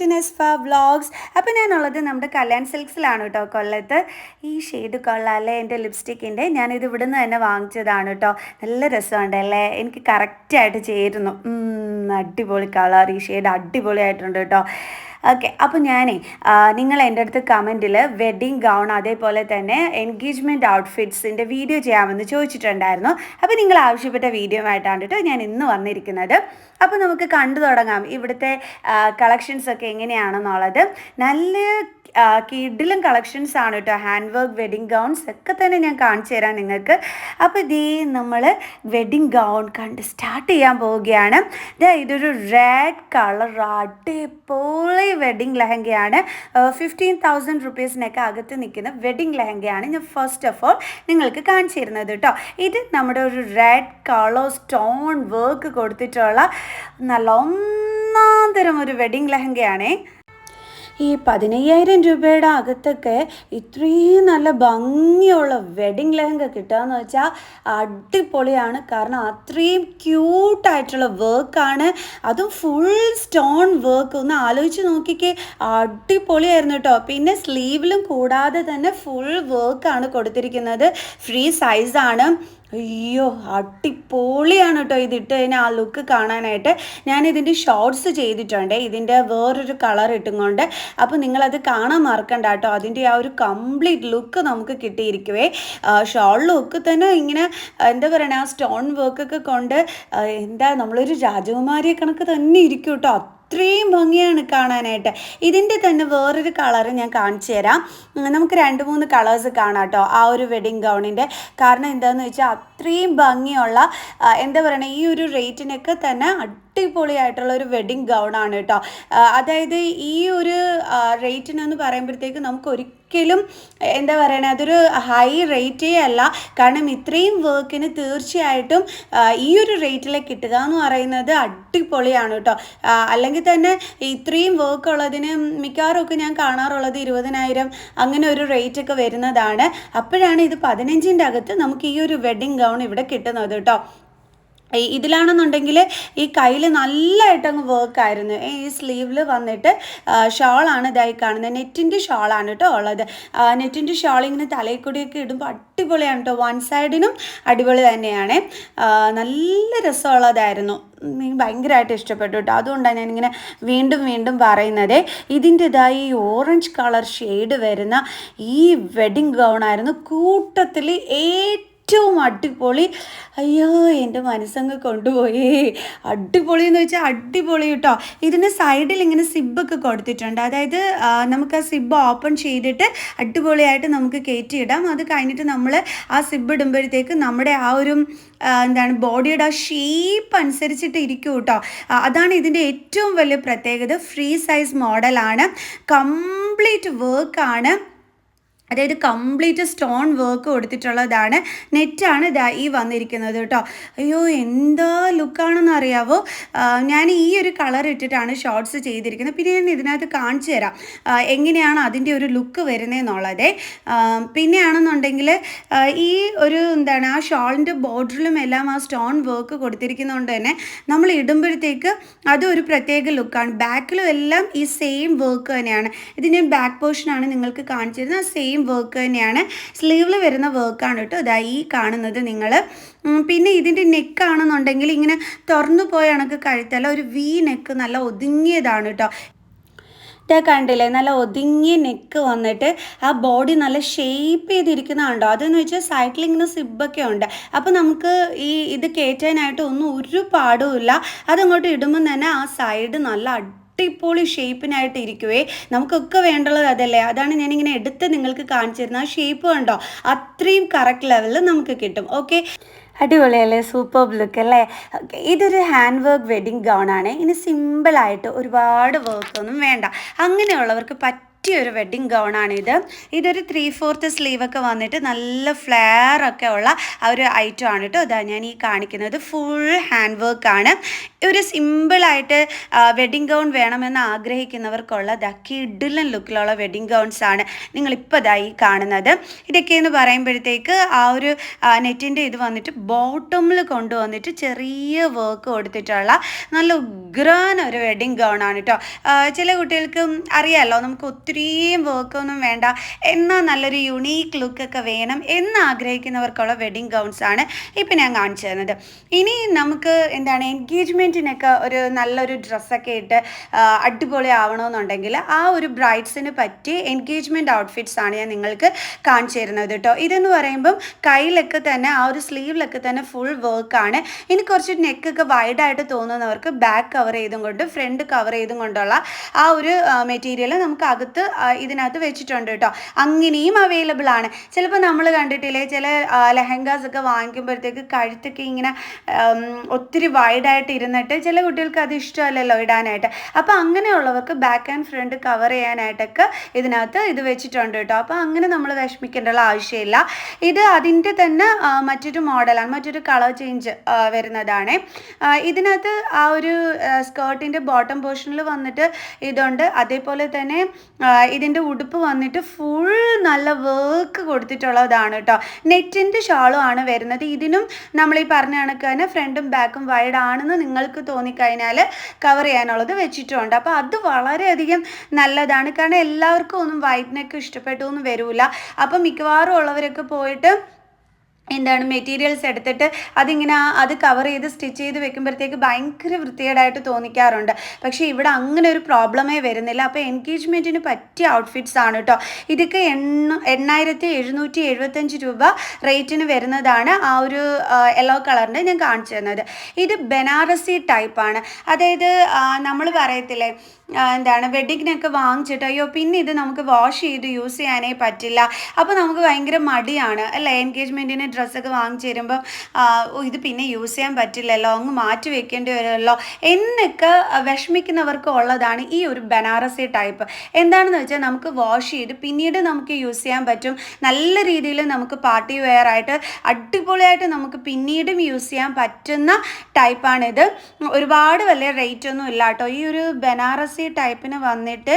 To നെസ്ഫ vlogs അപ്പോൾ ഞാനുള്ളത് നമ്മുടെ കല്യാൺ സിൽക്സിലാണ് കേട്ടോ കൊല്ലത്ത്. ഈ ഷെയ്ഡ് കൊള്ളാല്ലേ? എന്റെ ലിപ്സ്റ്റിക്കിന്റെ ഞാനിത് ഇവിടെ നിന്ന് തന്നെ വാങ്ങിച്ചതാണ് കേട്ടോ നല്ല രസമുണ്ടല്ലേ? എനിക്ക് കറക്റ്റായിട്ട് ചേരുന്നു. അടിപൊളി കളർ ഈ ഷെയ്ഡ് അടിപൊളിയായിട്ടുണ്ട് കേട്ടോ ഓക്കെ അപ്പോൾ ഞാനേ നിങ്ങൾ എന്റെ അടുത്ത് കമന്റിൽ വെഡ്ഡിങ് ഗൗൺ അതേപോലെ തന്നെ എൻഗേജ്മെന്റ് ഔട്ട്ഫിറ്റ്സിന്റെ വീഡിയോ ചെയ്യാമെന്ന് ചോദിച്ചിട്ടുണ്ടായിരുന്നു. അപ്പോൾ നിങ്ങൾ ആവശ്യപ്പെട്ട വീഡിയോ ആയിട്ടാണ് കേട്ടോ ഞാൻ ഇന്ന് വന്നിരിക്കുന്നത്. അപ്പോൾ നമുക്ക് കണ്ടു തുടങ്ങാം ഇവിടുത്തെ കളക്ഷൻസ് ഒക്കെ എങ്ങനെയാണെന്നുള്ളത്. നല്ല കിഡിലും കളക്ഷൻസ് ആണ് കേട്ടോ ഹാൻഡ് വർക്ക് വെഡിങ് ഗൗൺസ് ഒക്കെ തന്നെ ഞാൻ കാണിച്ചു തരാം നിങ്ങൾക്ക്. അപ്പോൾ ഇതേ നമ്മൾ വെഡിങ് ഗൗൺ കണ്ട് സ്റ്റാർട്ട് ചെയ്യാൻ പോവുകയാണ്. ഇതൊരു റെഡ് കളർ അടിപൊളി വെഡിങ് ലെഹങ്കയാണ്. ഫിഫ്റ്റീൻ തൗസൻഡ് റുപ്പീസിനൊക്കെ അകത്ത് നിൽക്കുന്ന വെഡിങ് ലെഹങ്കയാണ് ഞാൻ ഫസ്റ്റ് ഓഫ് ഓൾ നിങ്ങൾക്ക് കാണിച്ചു തരുന്നത് കേട്ടോ ഇത് നമ്മുടെ ഒരു റെഡ് കളർ സ്റ്റോൺ വർക്ക് കൊടുത്തിട്ടുള്ള നല്ല ഒന്നാം തരം ഒരു വെഡിങ് ലെഹങ്കയാണേ. ഈ പതിനയ്യായിരം രൂപയുടെ അകത്തൊക്കെ ഇത്രയും നല്ല ഭംഗിയുള്ള വെഡിങ് ലെഹങ്ക കിട്ടുകയെന്ന് വെച്ചാൽ അടിപൊളിയാണ്. കാരണം അത്രയും ക്യൂട്ടായിട്ടുള്ള വർക്കാണ് അതും ഫുൾ സ്റ്റോൺ വർക്ക് ഒന്ന് ആലോചിച്ച് നോക്കിക്കേ അടിപൊളിയായിരുന്നു കേട്ടോ. പിന്നെ സ്ലീവിലും കൂടാതെ തന്നെ ഫുൾ വർക്കാണ് കൊടുത്തിരിക്കുന്നത്. ഫ്രീ സൈസാണ് അയ്യോ അടിപൊളിയാണ് കേട്ടോ ഇതിട്ട് ഇട്ട് കഴിഞ്ഞാൽ ആ ലുക്ക് കാണാനായിട്ട്. ഞാൻ ഇതിന്റെ ഷോർട്സ് ചെയ്തിട്ടുണ്ട്. ഇതിന്റെ വേറൊരു കളർ ഇട്ടുകൊണ്ട്. അപ്പോൾ നിങ്ങളത് കാണാൻ മറക്കണ്ട കേട്ടോ അതിന്റെ ആ ഒരു കംപ്ലീറ്റ് ലുക്ക് നമുക്ക് കിട്ടിയിരിക്കുവേ. ഷോൾ ലുക്ക് തന്നെ ഇങ്ങനെ എന്താ പറയണേ ആ സ്റ്റോൺ വർക്കൊക്കെ കൊണ്ട് എന്താ നമ്മളൊരു രാജകുമാരിയെ കണക്ക് തന്നെ ഇരിക്കും കേട്ടോ അത്രയും ഭംഗിയാണ് കാണാനായിട്ട്. ഇതിന്റെ തന്നെ വേറൊരു കളർ ഞാൻ കാണിച്ചു തരാം. നമുക്ക് രണ്ട് മൂന്ന് കളേഴ്സ് കാണാം കേട്ടോ. ആ ഒരു വെഡിങ് ഗൗണിന്റെ കാരണം എന്താണെന്ന് വെച്ചാൽ അത്രയും ഭംഗിയുള്ള എന്താ പറയുക ഈ ഒരു റേറ്റിനൊക്കെ തന്നെ അടിപൊളിയായിട്ടുള്ള ഒരു വെഡിങ് ഗൗണാണ് കേട്ടോ. അതായത് ഈ ഒരു റേറ്റിനെന്ന് പറയുമ്പോഴത്തേക്ക് നമുക്ക് ഒരിക്കലും എന്താ പറയണേ അതൊരു ഹൈ റേറ്റേ അല്ല. കാരണം ഇത്രയും വർക്കിന് തീർച്ചയായിട്ടും ഈ ഒരു റേറ്റിൽ കിട്ടുക എന്ന് പറയുന്നത് അടിപൊളിയാണ് കേട്ടോ അല്ലെങ്കിൽ തന്നെ ഇത്രയും വർക്ക് ഉള്ളതിന് മിക്കവാറും ഒക്കെ ഞാൻ കാണാറുള്ളത് ഇരുപതിനായിരം അങ്ങനെ ഒരു റേറ്റ് ഒക്കെ വരുന്നതാണ്. അപ്പോഴാണ് ഇത് പതിനഞ്ചിന്റെ അകത്ത് നമുക്ക് ഈ ഒരു വെഡിങ് ഗൗൺ ഇവിടെ കിട്ടുന്നത് കേട്ടോ ഇതിലാണെന്നുണ്ടെങ്കിൽ ഈ കയ്യിൽ നല്ലതായിട്ട് അങ്ങ് വർക്കായിരുന്നു ഈ സ്ലീവിൽ വന്നിട്ട് ഷോളാണ് ഇതായി കാണുന്നത്. നെറ്റിന്റെ ഷോളാണ് കേട്ടോ ഉള്ളത്. നെറ്റിന്റെ ഷോൾ ഇങ്ങനെ തലയിൽ കൂടിയൊക്കെ ഇടുമ്പോൾ അടിപൊളിയാണ് കേട്ടോ വൺ സൈഡിനും അടിപൊളി തന്നെയാണ്. നല്ല രസമുള്ളതായിരുന്നു. ഭയങ്കരമായിട്ട് ഇഷ്ടപ്പെട്ടു കേട്ടോ അതുകൊണ്ടാണ് ഞാനിങ്ങനെ വീണ്ടും വീണ്ടും പറയുന്നത്. ഇതിന്റെതായി ഓറഞ്ച് കളർ ഷെയ്ഡ് വരുന്ന ഈ വെഡിങ് ഗൗണായിരുന്നു കൂട്ടത്തിൽ ഏറ്റവും ഏറ്റവും അടിപൊളി. അയ്യോ എന്റെ മനസ്സങ്ങ് കൊണ്ടുപോയി. അടിപൊളി എന്ന് വെച്ചാൽ അടിപൊളി കേട്ടോ ഇതിന് സൈഡിൽ ഇങ്ങനെ സിബൊക്കെ കൊടുത്തിട്ടുണ്ട്. അതായത് നമുക്ക് ആ സിബ് ഓപ്പൺ ചെയ്തിട്ട് അടിപൊളിയായിട്ട് നമുക്ക് കയറ്റിയിടാം. അത് കഴിഞ്ഞിട്ട് നമ്മൾ ആ സിബ് ഇടുമ്പോഴത്തേക്ക് നമ്മുടെ ആ ഒരു എന്താണ് ബോഡിയുടെ ആ ഷേപ്പ് അനുസരിച്ചിട്ട് ഇരിക്കും കേട്ടോ അതാണ് ഇതിന്റെ ഏറ്റവും വലിയ പ്രത്യേകത. ഫ്രീ സൈസ് മോഡലാണ്. കംപ്ലീറ്റ് വർക്കാണ്. അതായത് കംപ്ലീറ്റ് സ്റ്റോൺ വർക്ക് കൊടുത്തിട്ടുള്ളതാണ്. നെറ്റാണ് ഇതാ ഈ വന്നിരിക്കുന്നത് കേട്ടോ. അയ്യോ എന്താ ലുക്കാണെന്ന് അറിയാവോ? ഞാൻ ഈ ഒരു കളർ ഇട്ടിട്ടാണ് ഷോർട്സ് ചെയ്തിരിക്കുന്നത്. പിന്നെ ഞാൻ ഇതിനകത്ത് കാണിച്ചു തരാം. എങ്ങനെയാണ് അതിന്റെ ഒരു ലുക്ക് വരുന്നതെന്നുള്ളത് പിന്നെയാണെന്നുണ്ടെങ്കിൽ ഈ ഒരു എന്താണ് ആ ഷോളിന്റെ ബോർഡറിലും എല്ലാം ആ സ്റ്റോൺ വർക്ക് കൊടുത്തിരിക്കുന്നതുകൊണ്ട് തന്നെ നമ്മൾ ഇടുമ്പോഴത്തേക്ക് അതൊരു പ്രത്യേക ലുക്കാണ് ബാക്കിലും എല്ലാം ഈ സെയിം വർക്ക് തന്നെയാണ്. ഇത് ഞാൻ ബാക്ക് പോർഷനാണ് നിങ്ങൾക്ക് കാണിച്ചിരുന്നത് ആ സെയിം വർക്ക് തന്നെയാണ്. സ്ലീവിൽ വരുന്ന വർക്കാണ് കേട്ടോ. ഇതാ ഈ കാണുന്നത് നിങ്ങൾ പിന്നെ ഇതിന്റെ നെക്കാണെന്നുണ്ടെങ്കിൽ ഇങ്ങനെ തുറന്നു പോയ കണക്ക് കഴുത്തല്ല ഒരു വി നെക്ക് നല്ല ഒതുങ്ങിയതാണ് കേട്ടോ. ഇതാ കണ്ടില്ലേ? നല്ല ഒതുങ്ങിയ നെക്ക് വന്നിട്ട് ആ ബോഡി നല്ല ഷേപ്പ് ചെയ്തിരിക്കുന്നതുണ്ടോ അതെന്ന് വെച്ചാൽ സൈഡിൽ ഇങ്ങനെ സിബൊക്കെ ഉണ്ട്. അപ്പോൾ നമുക്ക് ഈ ഇത് കയറ്റാനായിട്ട് ഒന്നും ഒരു പാടുമില്ല അതങ്ങോട്ട് ഇടുമ്പോൾ തന്നെ ആ സൈഡ് നല്ല അടിപൊളി ഷേപ്പിനായിട്ട് ഇരിക്കുവേ. നമുക്കൊക്കെ വേണ്ടുള്ളത് അതല്ലേ? അതാണ് ഞാനിങ്ങനെ എടുത്ത് നിങ്ങൾക്ക് കാണിച്ചു തരുന്നത് ആ ഷേപ്പ് കണ്ടോ? അത്രയും കറക്റ്റ് ലെവലിൽ നമുക്ക് കിട്ടും. ഓക്കെ അടിപൊളിയല്ലേ? സൂപ്പർ ലുക്ക് അല്ലേ? ഇതൊരു ഹാൻഡ് വർക്ക് വെഡിങ് ഗൗൺ ആണ്. ഇനി സിമ്പിളായിട്ട് ഒരുപാട് വർക്കൊന്നും വേണ്ട. അങ്ങനെയുള്ളവർക്ക് പറ്റിയ പറ്റിയ ഒരു വെഡ്ഡിങ് ഇത്. ഇതൊരു ത്രീ ഫോർത്ത് സ്ലീവ് ഒക്കെ വന്നിട്ട് നല്ല ഫ്ലെയർ ഒക്കെ ഉള്ള ആ ഒരു ഐറ്റം ആണ് കേട്ടോ അതാ ഞാൻ ഈ കാണിക്കുന്നത്. ഫുൾ ഹാൻഡ് വർക്ക് ആണ് ഒരു സിമ്പിളായിട്ട് വെഡ്ഡിങ് ഗൗൺ വേണമെന്ന് ആഗ്രഹിക്കുന്നവർക്കുള്ള ദ കിഡിലൻ ലുക്കിലുള്ള വെഡ്ഡിങ് ഗൗൺസ് ആണ് നിങ്ങളിപ്പോൾ ഇതായി കാണുന്നത്. ഇതൊക്കെയെന്ന് പറയുമ്പോഴത്തേക്ക് ആ ഒരു നെറ്റിന്റെ ഇത് വന്നിട്ട് ബോട്ടമിൽ കൊണ്ടുവന്നിട്ട് ചെറിയ വർക്ക് കൊടുത്തിട്ടുള്ള നല്ല ഉഗ്രാൻ ഒരു വെഡ്ഡിങ് ഗൗൺ ആണ് കേട്ടോ ചില കുട്ടികൾക്ക് അറിയാമല്ലോ നമുക്ക് ഒത്തിരിയും വർക്കൊന്നും വേണ്ട. എന്നാൽ നല്ലൊരു യുണീക്ക് ലുക്കൊക്കെ വേണം എന്ന് ആഗ്രഹിക്കുന്നവർക്കുള്ള വെഡിങ് ഗൗൺസ് ആണ് ഇപ്പം ഞാൻ കാണിച്ചു തരുന്നത് ഇനി നമുക്ക് എന്താണ് എൻഗേജ്മെന്റിനൊക്കെ ഒരു നല്ലൊരു ഡ്രസ്സൊക്കെ ഇട്ട് അടിപൊളി ആവണമെന്നുണ്ടെങ്കിൽ ആ ഒരു ബ്രൈഡ്സിന് പറ്റി എൻഗേജ്മെന്റ് ഔട്ട്ഫിറ്റ്സ് ആണ് ഞാൻ നിങ്ങൾക്ക് കാണിച്ചു തരുന്നത് കേട്ടോ. ഇതെന്ന് പറയുമ്പം കയ്യിലൊക്കെ തന്നെ ആ ഒരു സ്ലീവിലൊക്കെ തന്നെ ഫുൾ വർക്കാണ് ഇനി കുറച്ച് നെക്കൊക്കെ വൈഡായിട്ട് തോന്നുന്നവർക്ക് ബാക്ക് കവർ ചെയ്തും കൊണ്ട് ഫ്രണ്ട് കവർ ചെയ്തും കൊണ്ടുള്ള ആ ഒരു മെറ്റീരിയൽ നമുക്ക് അകത്ത് ആ, ഇതിനകത്ത് വെച്ചിട്ടുണ്ട് കേട്ടോ അങ്ങനെയും അവൈലബിൾ ആണ്. ചിലപ്പോൾ നമ്മൾ കണ്ടിട്ടില്ലേ ചില ലെഹങ്കാസ് ഒക്കെ വാങ്ങിക്കുമ്പോഴത്തേക്ക് കഴുത്തൊക്കെ ഇങ്ങനെ ഒത്തിരി വൈഡായിട്ട് ഇരുന്നിട്ട് ചില കുട്ടികൾക്ക് അത് ഇഷ്ടമല്ലല്ലോ ഇടാനായിട്ട്. അപ്പോൾ അങ്ങനെയുള്ളവർക്ക് ബാക്ക് ആൻഡ് ഫ്രണ്ട് കവർ ചെയ്യാനായിട്ടൊക്കെ ഇതിനകത്ത് ഇത് വെച്ചിട്ടുണ്ട് കേട്ടോ അപ്പോൾ അങ്ങനെ നമ്മൾ വിഷമിക്കേണ്ട ആവശ്യമില്ല. ഇത് അതിന്റെ തന്നെ മറ്റൊരു മോഡലാണ് മറ്റൊരു കളർ ചേഞ്ച് വരുന്നതാണ്. ഇതിനകത്ത് ആ ഒരു സ്കേർട്ടിന്റെ ബോട്ടം പോർഷനിൽ വന്നിട്ട് ഇതുണ്ട്. അതേപോലെ തന്നെ ഇതിന്റെ ഉടുപ്പ് വന്നിട്ട് ഫുൾ നല്ല വർക്ക് കൊടുത്തിട്ടുള്ളതാണ് കേട്ടോ. നെറ്റിന്റെ ഷാളും ആണ് വരുന്നത്. ഇതിനും നമ്മൾ ഈ പറഞ്ഞ കണക്ക് തന്നെ ഫ്രണ്ടും ബാക്കും വൈഡ് ആണെന്ന് നിങ്ങൾക്ക് തോന്നിക്കഴിഞ്ഞാൽ കവർ ചെയ്യാനുള്ളത് വെച്ചിട്ടുണ്ട്. അപ്പോൾ അത് വളരെയധികം നല്ലതാണ്. കാരണം എല്ലാവർക്കും ഒന്നും വൈറ്റ് നെക്ക് ഇഷ്ടപ്പെട്ടു എന്ന് വരില്ല അപ്പം മിക്കവാറും ഉള്ളവരൊക്കെ പോയിട്ട് എന്താണ് മെറ്റീരിയൽസ് എടുത്തിട്ട് അതിങ്ങനെ അത് കവർ ചെയ്ത് സ്റ്റിച്ച് ചെയ്ത് വെക്കുമ്പോഴത്തേക്ക് ഭയങ്കര വൃത്തികേടായിട്ട് തോന്നിക്കാറുണ്ട്. പക്ഷേ ഇവിടെ അങ്ങനെ ഒരു പ്രോബ്ലമേ വരുന്നില്ല. അപ്പോൾ എൻഗേജ്മെന്റിന് പറ്റിയ ഔട്ട്ഫിറ്റ്സ് ആണ് കേട്ടോ ഇതൊക്കെ എണ്ണ എണ്ണായിരത്തി എഴുന്നൂറ്റി എഴുപത്തഞ്ച് രൂപ റേറ്റിന് വരുന്നതാണ് ആ ഒരു യെല്ലോ കളറിന്റെ ഞാൻ കാണിച്ചു തന്നത്. ഇത് ബനാറസി ടൈപ്പാണ് അതായത് നമ്മൾ പറയത്തില്ലേ എന്താണ് വെഡിങ്ങിനൊക്കെ വാങ്ങിച്ചിട്ട് അയ്യോ പിന്നെ ഇത് നമുക്ക് വാഷ് ചെയ്ത് യൂസ് ചെയ്യാനേ പറ്റില്ല. അപ്പോൾ നമുക്ക് ഭയങ്കര മടിയാണ് അല്ലേ? എൻഗേജ്മെന്റിന് ഡ്രസ്സൊക്കെ വാങ്ങിച്ചു തരുമ്പം ഇത് പിന്നെ യൂസ് ചെയ്യാൻ പറ്റില്ലല്ലോ അങ്ങ് മാറ്റി വെക്കേണ്ടി വരുമല്ലോ. എന്നൊക്കെ വിഷമിക്കുന്നവർക്ക് ഉള്ളതാണ് ഈ ഒരു ബനാറസി ടൈപ്പ് എന്താണെന്ന് വെച്ചാൽ നമുക്ക് വാഷ് ചെയ്ത് പിന്നീട് നമുക്ക് യൂസ് ചെയ്യാൻ പറ്റും. നല്ല രീതിയിൽ നമുക്ക് പാർട്ടി വെയർ ആയിട്ട് അടിപൊളിയായിട്ട് നമുക്ക് പിന്നീടും യൂസ് ചെയ്യാൻ പറ്റുന്ന ടൈപ്പാണിത് ഒരുപാട് വലിയ റേറ്റ് ഒന്നും ഇല്ല കേട്ടോ ഈ ഒരു ബനാറസി ടൈപ്പിന് വന്നിട്ട്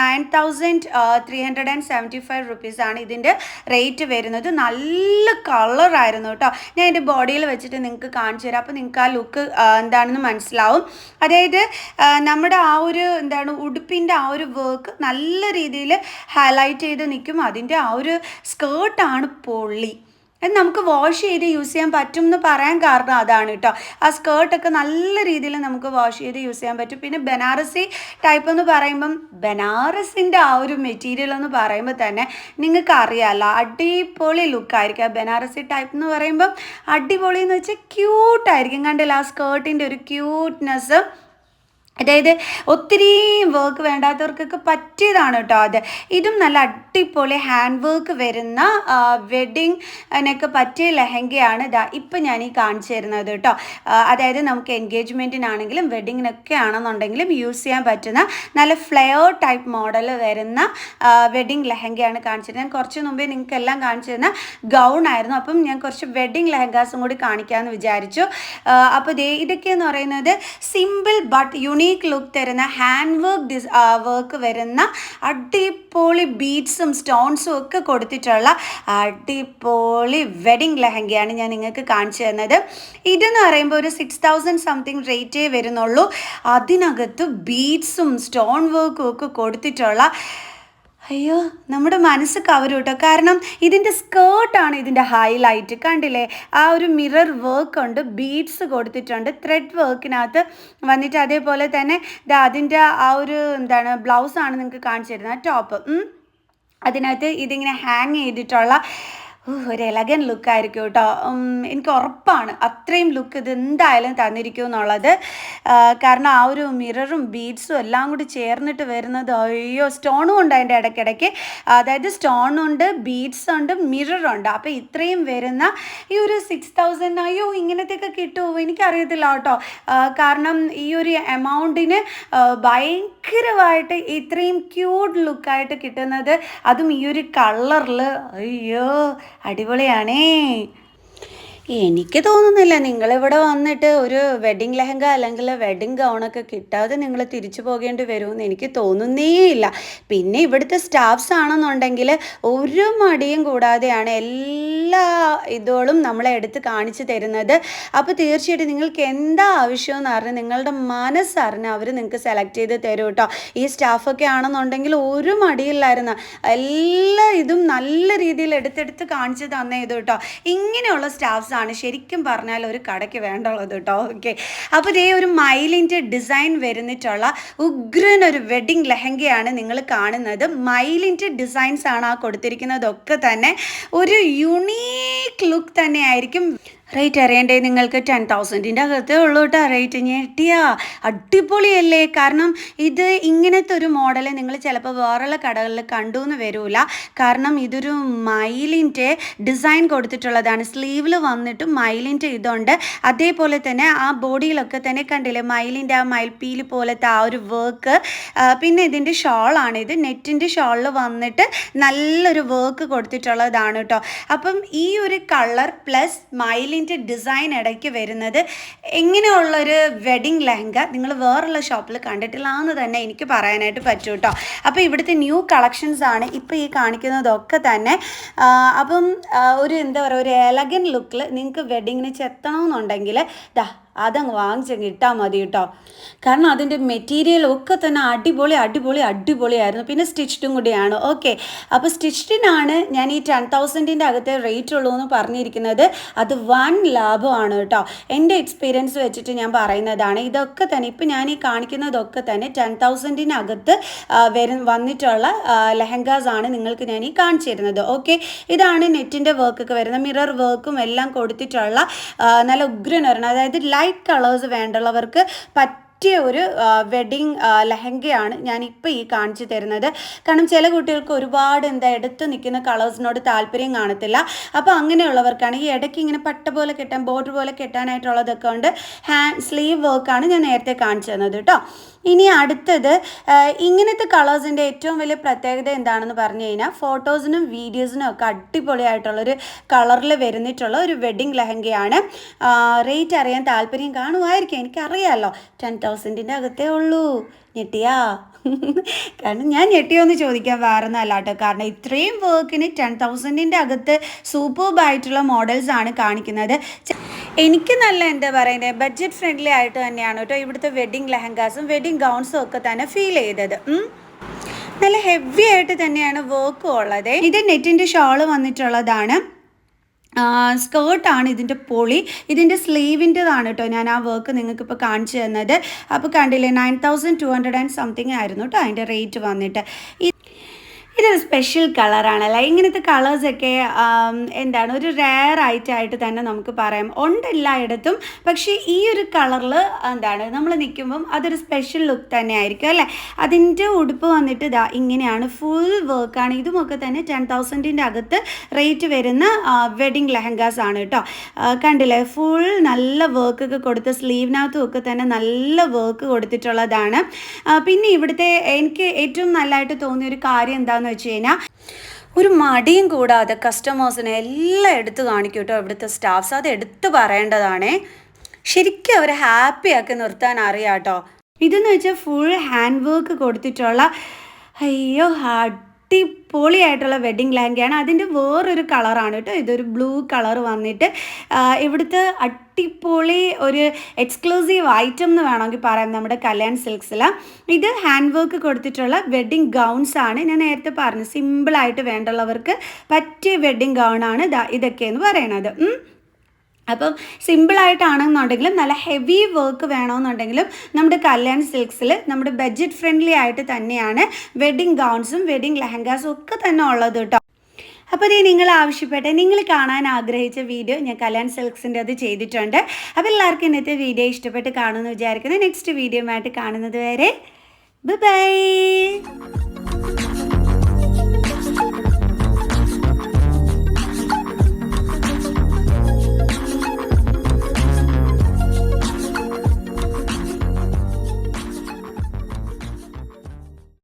nine thousand three hundred and seventy five റുപ്പീസാണ് ഇതിന്റെ റേറ്റ് വരുന്നത്. നല്ല കളറായിരുന്നു കേട്ടോ ഞാൻ എന്റെ ബോഡിയിൽ വെച്ചിട്ട് നിങ്ങൾക്ക് കാണിച്ചു തരാം. അപ്പോൾ നിങ്ങൾക്ക് ആ ലുക്ക് എന്താണെന്ന് മനസ്സിലാവും. അതായത് നമ്മുടെ ആ ഒരു എന്താണ് ഉടുപ്പിന്റെ ആ ഒരു വർക്ക് നല്ല രീതിയിൽ ഹൈലൈറ്റ് ചെയ്ത് നിൽക്കും. അതിന്റെ ആ ഒരു സ്കേർട്ടാണ് പൊള്ളി. അത് നമുക്ക് വാഷ് ചെയ്ത് യൂസ് ചെയ്യാൻ പറ്റും എന്ന് പറയാൻ കാരണം അതാണ് കേട്ടോ ആ സ്കേർട്ടൊക്കെ നല്ല രീതിയിൽ നമുക്ക് വാഷ് ചെയ്ത് യൂസ് ചെയ്യാൻ പറ്റും. പിന്നെ ബനാറസി ടൈപ്പ് എന്ന് പറയുമ്പം ബനാറസിന്റെ ആ ഒരു മെറ്റീരിയൽ എന്ന് പറയുമ്പോൾ തന്നെ നിങ്ങൾക്ക് അറിയാമല്ലോ അടിപൊളി ലുക്കായിരിക്കും ആ ബനാറസി ടൈപ്പ് എന്ന് പറയുമ്പം അടിപൊളി എന്ന് വെച്ചാൽ ക്യൂട്ടായിരിക്കും കണ്ടില്ല ആ സ്കേർട്ടിന്റെ ഒരു ക്യൂട്ട്നെസ് അതായത് ഒത്തിരി വർക്ക് വേണ്ടാത്തവർക്കൊക്കെ പറ്റിയതാണ് കേട്ടോ അത്. ഇതും നല്ല അടിപൊളി ഹാൻഡ് വർക്ക് വരുന്ന വെഡിങ്ങിനൊക്കെ പറ്റിയ ലെഹങ്കയാണ് ഇതാ ഇപ്പം ഞാൻ ഈ കാണിച്ചു തരുന്നത് കേട്ടോ അതായത് നമുക്ക് എൻഗേജ്മെന്റിനാണെങ്കിലും വെഡിങ്ങിനൊക്കെ ആണെന്നുണ്ടെങ്കിലും യൂസ് ചെയ്യാൻ പറ്റുന്ന നല്ല ഫ്ലെയർ ടൈപ്പ് മോഡൽ വരുന്ന വെഡിങ് ലെഹങ്കയാണ് കാണിച്ചിരുന്നത് ഞാൻ കുറച്ച് മുമ്പേ നിങ്ങൾക്ക് എല്ലാം കാണിച്ചു തരുന്ന ഗൗൺ ആയിരുന്നു. അപ്പം ഞാൻ കുറച്ച് വെഡിങ് ലെഹങ്കാസും കൂടി കാണിക്കാമെന്ന് വിചാരിച്ചു. അപ്പോൾ ഇതൊക്കെയെന്ന് പറയുന്നത് സിമ്പിൾ ബട്ട് യുണീക്ക് ലുക്ക് തരുന്ന ഹാൻഡ് വർക്ക് ഡിസ് വർക്ക് വരുന്ന അടിപൊളി ബീഡ്സും സ്റ്റോൺസും ഒക്കെ കൊടുത്തിട്ടുള്ള അടിപൊളി വെഡിങ് ലെഹങ്കയാണ് ഞാൻ നിങ്ങൾക്ക് കാണിച്ചു തന്നത്. ഇതെന്ന് പറയുമ്പോൾ ഒരു സിക്സ് തൗസൻഡ് സംതിങ് റേറ്റേ വരുന്നുള്ളൂ. അതിനകത്ത് ബീഡ്സും സ്റ്റോൺ വർക്കും ഒക്കെ കൊടുത്തിട്ടുള്ള അയ്യോ നമ്മുടെ മനസ്സ് കവരും കേട്ടോ. കാരണം ഇതിന്റെ സ്കേർട്ടാണ് ഇതിന്റെ ഹൈലൈറ്റ് കണ്ടില്ലേ? ആ ഒരു മിറർ വർക്ക് ഉണ്ട് ബീഡ്സ് കൊടുത്തിട്ടുണ്ട്. ത്രെഡ് വർക്കിനകത്ത് വന്നിട്ട് അതേപോലെ തന്നെ അതിന്റെ ആ ഒരു എന്താണ് ബ്ലൗസാണ് നിങ്ങൾക്ക് കാണിച്ചു തരുന്നത്. ടോപ്പ് അതിനകത്ത് ഇതിങ്ങനെ ഹാങ് ചെയ്തിട്ടുള്ള ഒരു എലഗൻ ലുക്കായിരിക്കും കേട്ടോ. എനിക്ക് ഉറപ്പാണ് അത്രയും ലുക്ക് ഇത് എന്തായാലും തന്നിരിക്കും എന്നുള്ളത്. കാരണം ആ ഒരു മിററും ബീഡ്സും എല്ലാം കൂടി ചേർന്നിട്ട് വരുന്നത് അയ്യോ സ്റ്റോണും ഉണ്ട് അതിന്റെ ഇടയ്ക്കിടയ്ക്ക്. അതായത് സ്റ്റോണുണ്ട് ബീഡ്സ് ഉണ്ട് മിററുണ്ട് അപ്പോൾ ഇത്രയും വരുന്ന ഈ ഒരു സിക്സ് തൗസൻഡ് അയ്യോ ഇങ്ങനത്തെയൊക്കെ കിട്ടുമോ എനിക്കറിയത്തില്ല കേട്ടോ. കാരണം ഈ ഒരു എമൗണ്ടിന് ഭയങ്കരമായിട്ട് ഇത്രയും ക്യൂട്ട് ലുക്കായിട്ട് കിട്ടുന്നത്. അതും ഈ ഒരു കളറിൽ അയ്യോ അടിപൊളിയാണേ. എനിക്ക് തോന്നുന്നില്ല. നിങ്ങൾ ഇവിടെ വന്നിട്ട് ഒരു വെഡിങ് ലെഹങ്ക അല്ലെങ്കിൽ വെഡിങ് ഗൗണൊക്കെ കിട്ടാതെ നിങ്ങൾ തിരിച്ചു പോകേണ്ടി വരുമെന്ന് എനിക്ക് തോന്നുന്നേയില്ല പിന്നെ ഇവിടുത്തെ സ്റ്റാഫ്സ് ആണെന്നുണ്ടെങ്കിൽ ഒരു മടിയും കൂടാതെയാണ് എല്ലാ ഇതോളും നമ്മളെ എടുത്ത് കാണിച്ചു തരുന്നത്. അപ്പോൾ തീർച്ചയായിട്ടും നിങ്ങൾക്ക് എന്താ ആവശ്യമെന്ന് അറിഞ്ഞ് നിങ്ങളുടെ മനസ്സറിഞ്ഞ് അവർ നിങ്ങൾക്ക് സെലക്ട് ചെയ്ത് തരും കേട്ടോ. ഈ സ്റ്റാഫൊക്കെ ആണെന്നുണ്ടെങ്കിൽ ഒരു മടിയില്ലായിരുന്നു. എല്ലാ ഇതും നല്ല രീതിയിൽ എടുത്തെടുത്ത് കാണിച്ചു തന്നേ ഇത് കേട്ടോ. ഇങ്ങനെയുള്ള സ്റ്റാഫ്സ് ആണ് ശരിക്കും പറഞ്ഞാൽ ഒരു കടയ്ക്ക് വേണ്ടുള്ളത് കേട്ടോ. ഓക്കെ അപ്പോൾ ഇതേ ഒരു മയിലിന്റെ ഡിസൈൻ വരുന്നിട്ടുള്ള ഉഗ്രൻ ഒരു വെഡിങ് ലെഹങ്കയാണ് നിങ്ങൾ കാണുന്നത്. മയിലിന്റെ ഡിസൈൻസ് ആണ് ആ കൊടുത്തിരിക്കുന്നതൊക്കെ തന്നെ ഒരു യുണീക്ക് ലുക്ക് തന്നെ ആയിരിക്കും. റേറ്റ് അറിയണ്ടേ? നിങ്ങൾക്ക് ടെൻ തൗസൻഡിന്റെ അകത്തേ ഉള്ളൂ കേട്ടോ റേറ്റ് ഞെട്ടിയാ അടിപൊളിയല്ലേ? കാരണം ഇത് ഇങ്ങനത്തെ ഒരു മോഡൽ നിങ്ങൾ ചിലപ്പോൾ വേറെയുള്ള കടകളിൽ കണ്ടു എന്ന് വരൂല. കാരണം ഇതൊരു മയിലിന്റെ ഡിസൈൻ കൊടുത്തിട്ടുള്ളതാണ്. സ്ലീവിൽ വന്നിട്ട് മയിലിന്റെ ഇതുണ്ട്. അതേപോലെ തന്നെ ആ ബോഡിയിലൊക്കെ തന്നെ കണ്ടില്ലേ? മയിലിന്റെ ആ മയിൽപ്പീലി പോലത്തെ ആ ഒരു വർക്ക് പിന്നെ ഇതിന്റെ ഷോളാണ് ഇത് നെറ്റിന്റെ ഷോളിൽ വന്നിട്ട് നല്ലൊരു വർക്ക് കൊടുത്തിട്ടുള്ളതാണ് കേട്ടോ അപ്പം ഈ ഒരു കളർ പ്ലസ് മയിലിന്റെ ഡിസൈൻ ഇടയ്ക്ക് വരുന്നത് എങ്ങനെയുള്ളൊരു വെഡിങ് ലെഹങ്ക നിങ്ങൾ വേറുള്ള ഷോപ്പിൽ കണ്ടിട്ടില്ല എന്ന് തന്നെ എനിക്ക് പറയാനായിട്ട് പറ്റും കേട്ടോ അപ്പോൾ ഇവിടുത്തെ ന്യൂ കളക്ഷൻസ് ആണ് ഇപ്പോൾ ഈ കാണിക്കുന്നതൊക്കെ തന്നെ. അപ്പം ഒരു എന്താ പറയുക ഒരു എലഗൻ ലുക്കിൽ നിങ്ങൾക്ക് വെഡിങ്ങിന് ചെത്തണമെന്നുണ്ടെങ്കിൽ ദാ അതങ്ങ് വാങ്ങിച്ചങ്ങ് ഇട്ടാൽ മതി കേട്ടോ കാരണം അതിന്റെ മെറ്റീരിയൽ ഒക്കെ തന്നെ അടിപൊളി അടിപൊളി അടിപൊളിയായിരുന്നു. പിന്നെ സ്റ്റിച്ച്ഡും കൂടിയാണ്. ഓക്കെ അപ്പോൾ സ്റ്റിച്ച്ഡിനാണ് ഞാൻ ഈ ടെൻ തൗസൻഡിന്റെ അകത്തെ റേറ്റ് ഉള്ളൂ എന്ന് പറഞ്ഞിരിക്കുന്നത്. അത് വൺ ലാഭമാണ് കേട്ടോ എന്റെ എക്സ്പീരിയൻസ് വെച്ചിട്ട് ഞാൻ പറയുന്നതാണ്. ഇതൊക്കെ തന്നെ ഇപ്പം ഞാൻ ഈ കാണിക്കുന്നതൊക്കെ തന്നെ ടെൻ തൗസൻഡിനകത്ത് വരും വന്നിട്ടുള്ള ലെഹങ്കാസ് ആണ് നിങ്ങൾക്ക് ഞാൻ ഈ കാണിച്ചു തരുന്നത്. ഓക്കെ ഇതാണ് നെറ്റിന്റെ വർക്കൊക്കെ വരുന്നത്. മിറർ വർക്കും എല്ലാം കൊടുത്തിട്ടുള്ള നല്ല ഉഗ്രൻ വരണം അതായത് ലൈറ്റ് കളേഴ്സ് വേണ്ടുള്ളവർക്ക് പറ്റിയ ഒരു വെഡിങ് ലെഹങ്കയാണ് ഞാൻ ഇപ്പോൾ ഈ കാണിച്ചു തരുന്നത്. കാരണം ചില കുട്ടികൾക്ക് ഒരുപാട് എന്താ എടുത്ത് നിൽക്കുന്ന കളേഴ്സിനോട് താല്പര്യം കാണത്തില്ല. അപ്പോൾ അങ്ങനെയുള്ളവർക്കാണ് ഈ ഇടയ്ക്ക് ഇങ്ങനെ പട്ട പോലെ കെട്ടാൻ ബോർഡർ പോലെ കെട്ടാനായിട്ടുള്ളതൊക്കെ ഉണ്ട് ഹാൻഡ് സ്ലീവ് വർക്കാണ് ഞാൻ നേരത്തെ കാണിച്ചു തന്നത് കേട്ടോ ഇനി അടുത്തത് ഇങ്ങനത്തെ കളേഴ്സിന്റെ ഏറ്റവും വലിയ പ്രത്യേകത എന്താണെന്ന് പറഞ്ഞു കഴിഞ്ഞാൽ ഫോട്ടോസിനും വീഡിയോസിനും ഒക്കെ അടിപൊളിയായിട്ടുള്ളൊരു കളറിൽ വരുന്നിട്ടുള്ള ഒരു വെഡ്ഡിങ് ലെഹങ്കയാണ്. റേറ്റ് അറിയാൻ താല്പര്യം കാണുമായിരിക്കും എനിക്കറിയാമല്ലോ ടെൻ തൗസൻഡിന്റെ അകത്തേ ഉള്ളൂ. ഞെട്ടിയാ? കാരണം ഞാൻ ഞെട്ടിയോന്ന് ചോദിക്കാൻ വേറൊന്നല്ല കേട്ടോ. കാരണം ഇത്രയും വർക്കിന് ടെൻ തൗസൻഡിന്റെ അകത്ത് സൂപ്പർബായിട്ടുള്ള മോഡൽസ് ആണ് കാണിക്കുന്നത്. എനിക്ക് നല്ല എന്താ പറയുന്നത് ബഡ്ജറ്റ് ഫ്രണ്ട്ലി ആയിട്ട് തന്നെയാണ് കേട്ടോ ഇവിടുത്തെ വെഡ്ഡിങ് ലെഹങ്കാസും വെഡ്ഡിങ് ഗൗൺസും ഒക്കെ തന്നെ ഫീൽ ചെയ്തത്. നല്ല ഹെവി ആയിട്ട് തന്നെയാണ് വർക്ക് ഉള്ളത്. ഇത് നെറ്റിന്റെ ഷോൾ വന്നിട്ടുള്ളതാണ്. സ്കേർട്ടാണ് ഇതിന്റെ പൊളി. ഇതിന്റെ സ്ലീവിന്റെതാണ് കേട്ടോ ഞാൻ ആ വർക്ക് നിങ്ങൾക്കിപ്പോൾ കാണിച്ചു തന്നത്. അപ്പോൾ കണ്ടില്ലേ nine thousand two hundred and something ആയിരുന്നു കേട്ടോ അതിന്റെ റേറ്റ് വന്നിട്ട്. ഇതൊരു സ്പെഷ്യൽ കളറാണല്ലേ ഇങ്ങനത്തെ കളേഴ്സൊക്കെ എന്താണ് ഒരു റെയർ ആയിട്ടായിട്ട് തന്നെ നമുക്ക് പറയാം. ഉണ്ട് എല്ലായിടത്തും പക്ഷേ ഈ ഒരു കളറിൽ എന്താണ് നമ്മൾ നിൽക്കുമ്പം അതൊരു സ്പെഷ്യൽ ലുക്ക് തന്നെ ആയിരിക്കും അല്ലേ? അതിന്റെ ഉടുപ്പ് വന്നിട്ട് ഇതാ ഇങ്ങനെയാണ് ഫുൾ വർക്കാണ് ഇതുമൊക്കെ തന്നെ ടെൻ തൗസൻഡിന്റെ അകത്ത് റേറ്റ് വരുന്ന വെഡിങ് ലെഹങ്കാസ് ആണ് കേട്ടോ കണ്ടില്ലേ? ഫുൾ നല്ല വർക്കൊക്കെ കൊടുത്ത് സ്ലീവിനകത്തും ഒക്കെ തന്നെ നല്ല വർക്ക് കൊടുത്തിട്ടുള്ളതാണ്. പിന്നെ ഇവിടുത്തെ എനിക്ക് ഏറ്റവും നല്ലതായിട്ട് തോന്നിയ ഒരു കാര്യം എന്താണെന്ന് വെച്ച് കഴിഞ്ഞാൽ ഒരു മടിയും കൂടാതെ കസ്റ്റമേഴ്സിനെ എല്ലാം എടുത്തു കാണിക്കും കേട്ടോ ഇവിടുത്തെ സ്റ്റാഫ്സ് അത് എടുത്ത് പറയേണ്ടതാണേ. ശരിക്കും അവരെ ഹാപ്പി ആക്കി നിർത്താൻ അറിയാം കേട്ടോ. ഇതെന്ന് വെച്ചാൽ ഫുൾ ഹാൻഡ് വർക്ക് കൊടുത്തിട്ടുള്ള അയ്യോ അടിപൊളിയായിട്ടുള്ള വെഡ്ഡിങ് ലെഹങ്കയാണ്. അതിന്റെ വേറൊരു കളറാണ് കേട്ടോ. ഇതൊരു ബ്ലൂ കളർ വന്നിട്ട് ഇവിടുത്തെ അടിപൊളി ഒരു എക്സ്ക്ലൂസീവ് ഐറ്റം എന്ന് വേണമെങ്കിൽ പറയാം നമ്മുടെ കല്യാൺ സിൽക്സിൽ ഇത് ഹാൻഡ് വർക്ക് കൊടുത്തിട്ടുള്ള വെഡ്ഡിങ് ഗൗൺസ് ആണ്. ഞാൻ നേരത്തെ പറഞ്ഞു സിമ്പിളായിട്ട് വേണ്ടുള്ളവർക്ക് പറ്റിയ വെഡ്ഡിങ് ഗൗണാണ് ദാ ഇതൊക്കെയെന്ന് പറയണത്. അപ്പം സിമ്പിളായിട്ടാണെന്നുണ്ടെങ്കിലും നല്ല ഹെവി വർക്ക് വേണമെന്നുണ്ടെങ്കിലും നമ്മുടെ കല്യാൺ സിൽക്സിൽ നമ്മുടെ ബഡ്ജറ്റ് ഫ്രണ്ട്ലി ആയിട്ട് തന്നെയാണ് വെഡ്ഡിങ് ഗൗൺസും വെഡിങ് ലെഹങ്കാസും ഒക്കെ തന്നെ ഉള്ളത് കേട്ടോ. അപ്പോൾ ഇത് നിങ്ങൾ ആവശ്യപ്പെട്ട നിങ്ങൾ കാണാൻ ആഗ്രഹിച്ച വീഡിയോ ഞാൻ കല്യാൺ സിൽക്സിന്റെ അത് ചെയ്തിട്ടുണ്ട്. അപ്പോൾ എല്ലാവർക്കും ഇന്നത്തെ വീഡിയോ ഇഷ്ടപ്പെട്ട് കാണുമെന്ന് വിചാരിക്കുന്നു. നെക്സ്റ്റ് വീഡിയോ ആയിട്ട് കാണുന്നത് വരെ ബൈ.